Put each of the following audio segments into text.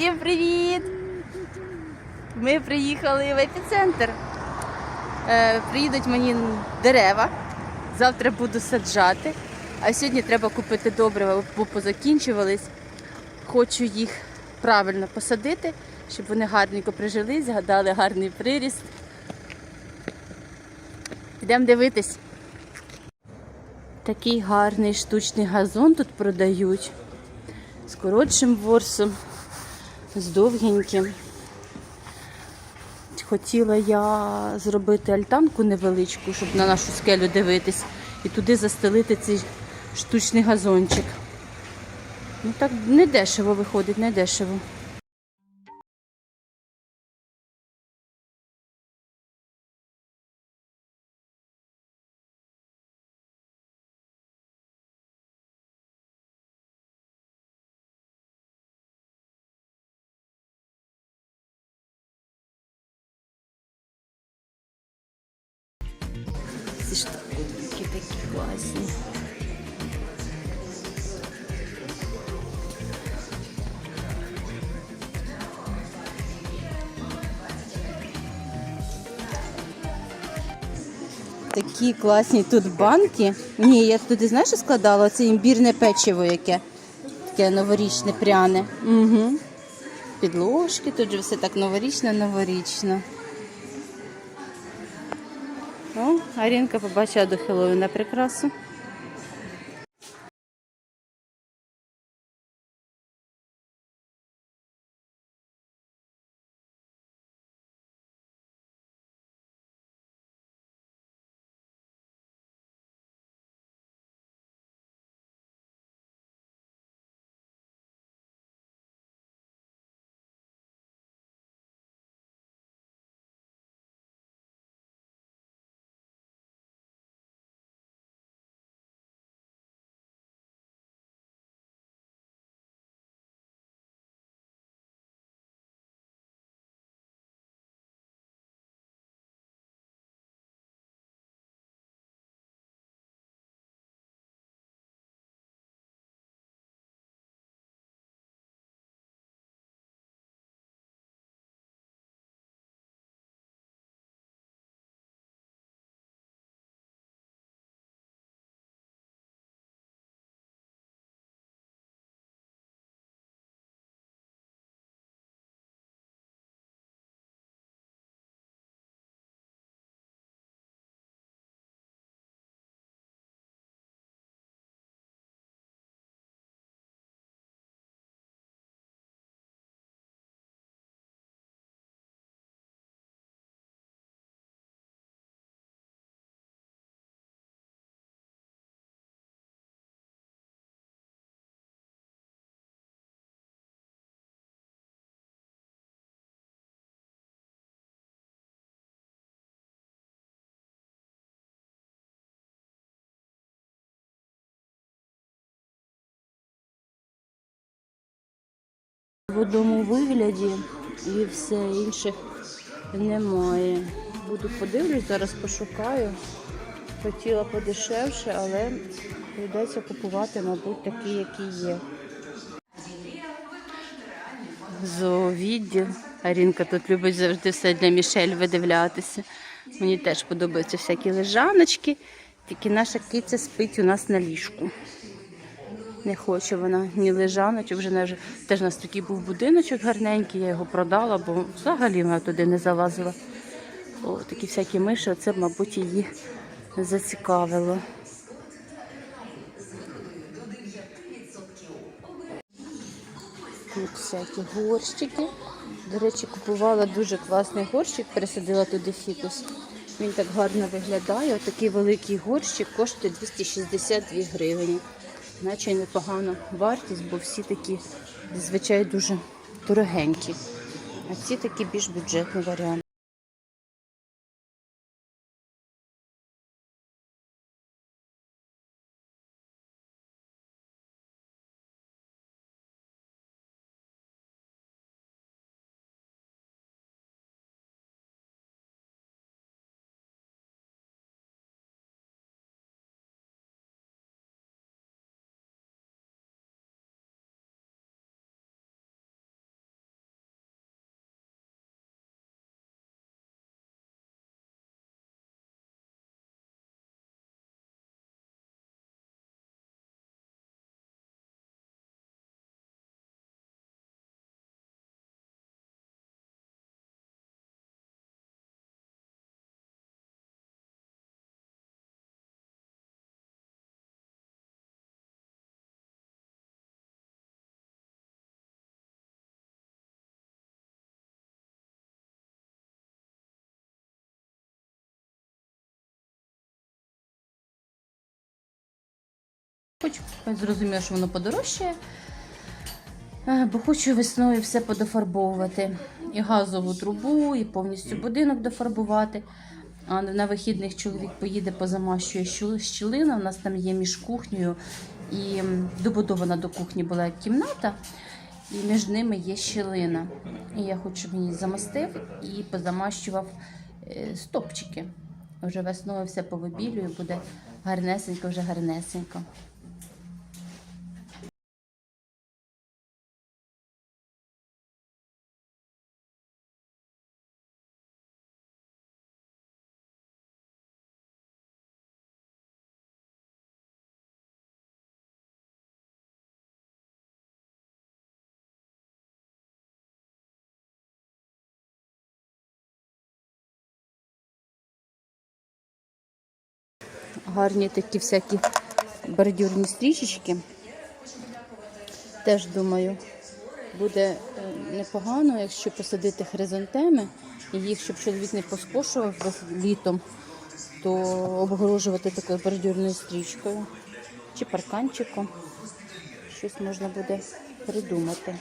Всім привіт! Ми приїхали в епіцентр. Е, приїдуть мені дерева. Завтра буду саджати. А сьогодні треба купити добрива, бо позакінчувались. Хочу їх правильно посадити, щоб вони гарненько прижились, згадали гарний приріст. Йдемо дивитись. Такий гарний штучний газон тут продають з коротшим ворсом, з довгеньким. Хотіла я зробити альтанку невеличку, щоб на нашу скелю дивитись, і туди застелити цей штучний газончик. Ну так не дешево виходить, не дешево. Такі класні тут банки. Ні, я туди знаєш, що складала? Це імбірне печиво яке. Таке новорічне пряне. Угу. Підложки, тут же все так новорічно, новорічно. О, Арінка побачила до Хеллоуіна прикрасу. В одному вигляді і все інше немає. Буду подивлюсь, зараз пошукаю. Хотіла подешевше, але прийдеться купувати, мабуть, такі, які є. Зоовідділ. Арінка тут любить завжди все для Мішель видивлятися. Мені теж подобаються всякі лежаночки, тільки наша киця спить у нас на ліжку. Не хоче вона ні лежаночок, вже теж у нас такий був будиночок гарненький, я його продала, бо взагалі вона туди не залазила. О, такі всякі миші, це, мабуть, її зацікавило. Тут всякі горщики. До речі, купувала дуже класний горщик, пересадила туди фікус. Він так гарно виглядає. Отакий великий горщик коштує 262 гривні. Наче непогана вартість, бо всі такі зазвичай дуже дорогенькі. А ці такі більш бюджетні варіант. Хочу зрозуміла, що воно подорожчає, Е, бо хочу весною все подофарбовувати. І газову трубу, і повністю будинок дофарбувати. А на вихідних чоловік поїде, позамащує щілина. У нас там є між кухнею і добудована до кухні була кімната, і між ними є щілина. І я хочу, щоб він її замостив і позамащував е, стопчики. Вже весною все повибілюю, буде гарнесенько, вже гарнесенько. Гарні такі всякі бордюрні стрічечки. Теж думаю, буде е, непогано, якщо посадити хризантеми, і їх, щоб чоловік не поскошував літом, то обгорожувати такою бордюрною стрічкою чи парканчиком. Щось можна буде придумати.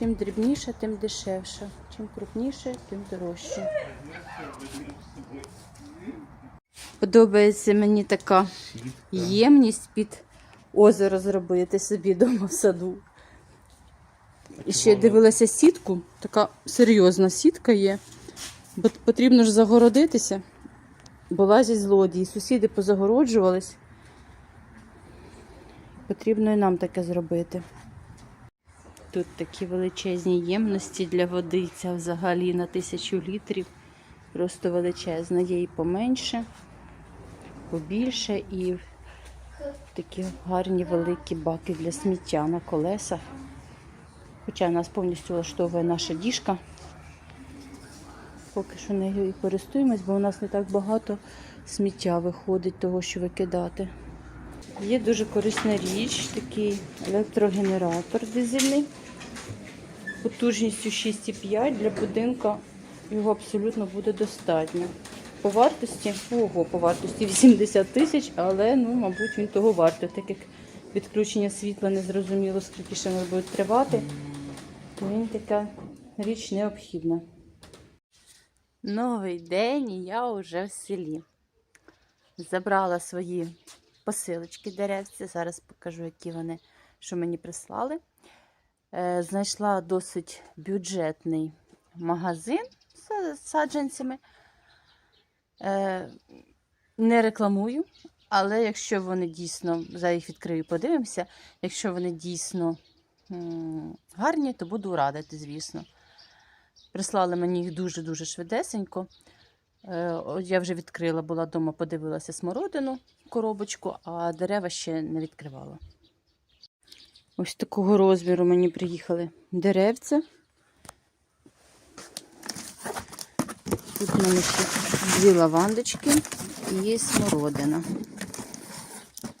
Чим дрібніше, тим дешевше. Чим крупніше, тим дорожче. Подобається мені така ємність під озеро зробити собі вдома в саду. І ще дивилася сітку, така серйозна сітка є. Бо потрібно ж загородитися, бо лазять злодії. Сусіди позагороджувались. Потрібно і нам таке зробити. Тут такі величезні ємності для води. Ця взагалі на тисячу літрів. Просто величезна. Є і поменше, побільше, і такі гарні великі баки для сміття на колесах. Хоча нас повністю влаштовує наша діжка. Поки що нею і користуємось, бо у нас не так багато сміття виходить, того, що викидати. Є дуже корисна річ, такий електрогенератор дизельний потужністю 6,5 для будинка його абсолютно буде достатньо. По вартості, ого, по вартості 80 тисяч, але ну, мабуть, він того вартий, так як відключення світла не зрозуміло, скільки ще воно буде тривати, то він така річ необхідна. Новий день і я вже в селі. Забрала свої посилочки деревці. Зараз покажу, які вони, що мені прислали. Е, Знайшла досить бюджетний магазин з саджанцями. Е, Не рекламую, але якщо вони дійсно, зараз їх відкрию, подивимося, якщо вони дійсно гарні, то буду радити, звісно. Прислали мені їх дуже-дуже швидесенько. Е, Я вже відкрила, була вдома, подивилася смородину, коробочку, а дерева ще не відкривала. Ось такого розміру мені приїхали деревця. Тут в мене ще дві лавандочки і смородина.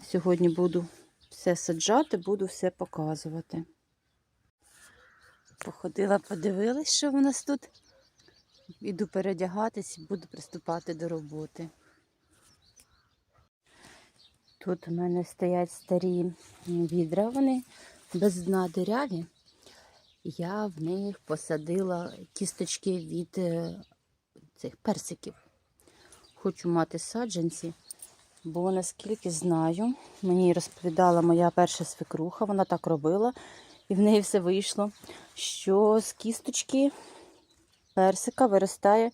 Сьогодні буду все саджати, буду все показувати. Походила, подивилась, що в нас тут. Іду передягатись і буду приступати до роботи. Тут у мене стоять старі відра, вони без дна диряві. Я в них посадила кісточки від е, цих персиків. Хочу мати саджанці, бо наскільки знаю, мені розповідала моя перша свекруха, вона так робила, і в неї все вийшло, що з кісточки персика виростає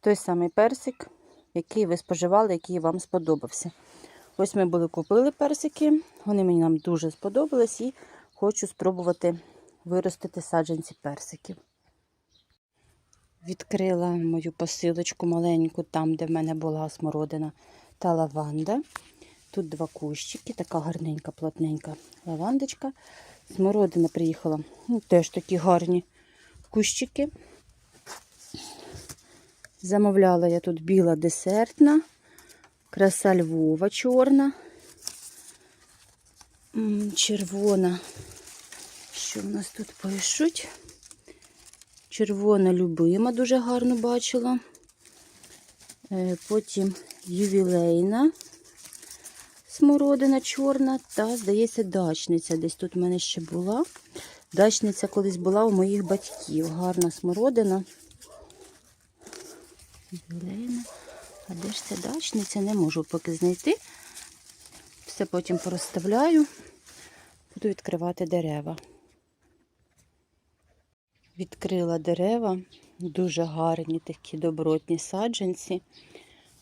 той самий персик, який ви споживали, який вам сподобався. Ось ми були купили персики. Вони мені нам дуже сподобались і хочу спробувати виростити саджанці персиків. Відкрила мою посилочку маленьку, там, де в мене була смородина та лаванда. Тут два кущики, така гарненька, плотненька лавандочка. Смородина приїхала. Ну, теж такі гарні кущики. Замовляла я тут біла десертна, краса Львова чорна, червона. Що в нас тут пишуть? Червона любима, дуже гарно бачила. Е, Потім ювілейна смородина чорна та, здається, дачниця. Десь тут в мене ще була. Дачниця колись була у моїх батьків. Гарна смородина. Ювілейна. А де ж ця дачниця? Не можу поки знайти. Все потім порозставляю. Буду відкривати дерева. Відкрила дерева, дуже гарні такі добротні саджанці.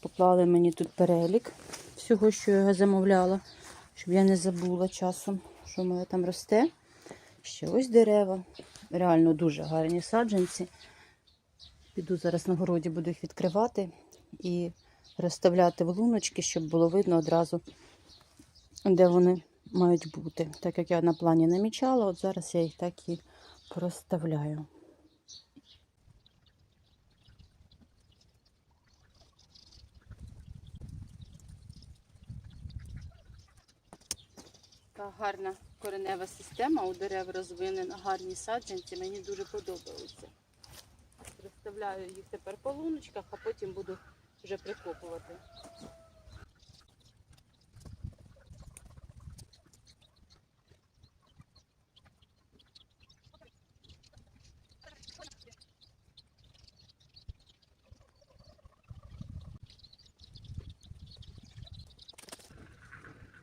Поклали мені тут перелік всього, що я замовляла, щоб я не забула часом, що в мене там росте. Ще ось дерева. Реально дуже гарні саджанці. Піду зараз на городі, буду їх відкривати і розставляти в луночки, щоб було видно одразу, де вони мають бути. Так як я на плані намічала, от зараз я їх так і проставляю. Гарна коренева система у дерев розвинена, гарні саджанці, мені дуже подобаються. Розставляю їх тепер по луночках, а потім буду вже прикопувати.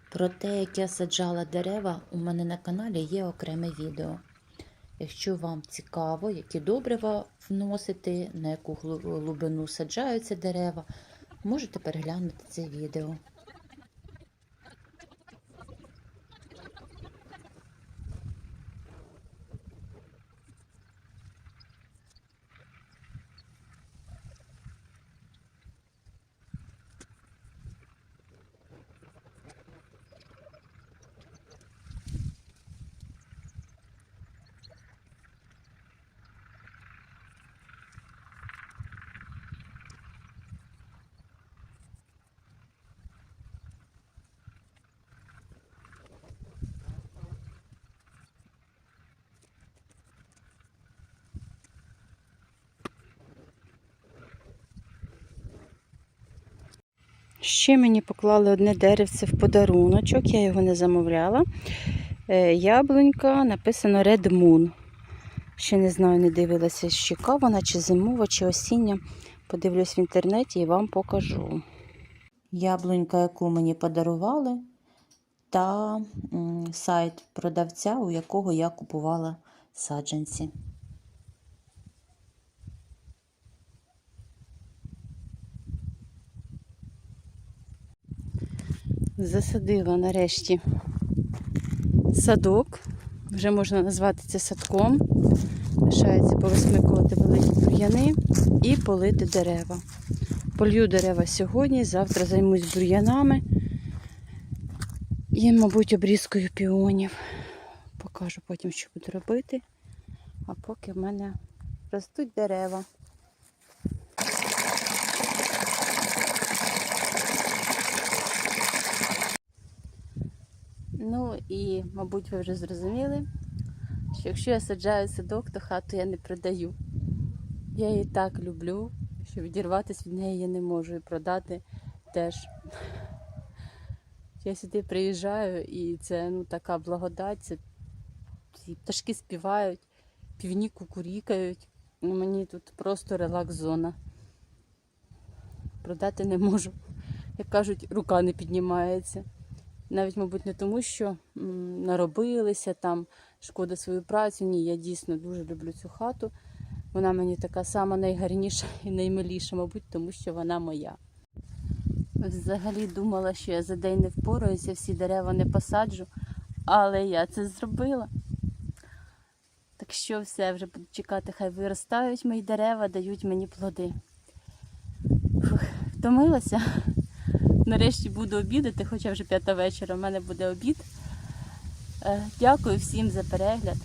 Про те, як я саджала дерева, у мене на каналі є окреме відео. Якщо вам цікаво, які добрива вносити, на яку глибину саджаються дерева, можете переглянути це відео. Ще мені поклали одне деревце в подаруночок, я його не замовляла. Е, Яблунька написано Red Moon. Ще не знаю, не дивилася, з яка вона, чи зимова, чи осіння. Подивлюсь в інтернеті і вам покажу. Яблунька, яку мені подарували, та сайт продавця, у якого я купувала саджанці. Засадила нарешті садок. Вже можна назвати це садком. Лишається повисмикувати великі бур'яни і полити дерева. Полью дерева сьогодні, завтра займусь бур'янами і, мабуть, обрізкою піонів. Покажу потім, що буду робити. А поки в мене ростуть дерева. Ну і, мабуть, ви вже зрозуміли, що якщо я саджаю садок, то хату я не продаю. Я її так люблю, що відірватися від неї я не можу і продати теж. Я сюди приїжджаю і це ну, така благодать, це пташки співають, півні кукурікають. Ну, мені тут просто релакс-зона. Продати не можу. Як кажуть, рука не піднімається. Навіть, мабуть, не тому, що наробилися там, шкода свою працю. Ні, я дійсно дуже люблю цю хату. Вона мені така сама найгарніша і наймиліша, мабуть, тому що вона моя. Взагалі думала, що я за день не впораюся, всі дерева не посаджу, але я це зробила. Так що все, вже буду чекати, хай виростають мої дерева, дають мені плоди. Фух, втомилася. Нарешті буду обідати, хоча вже п'ята вечора, в мене буде обід. Е, Дякую всім за перегляд.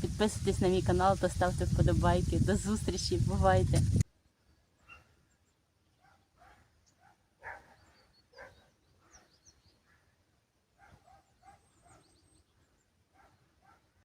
Підписуйтесь на мій канал та ставте вподобайки. До зустрічі, бувайте!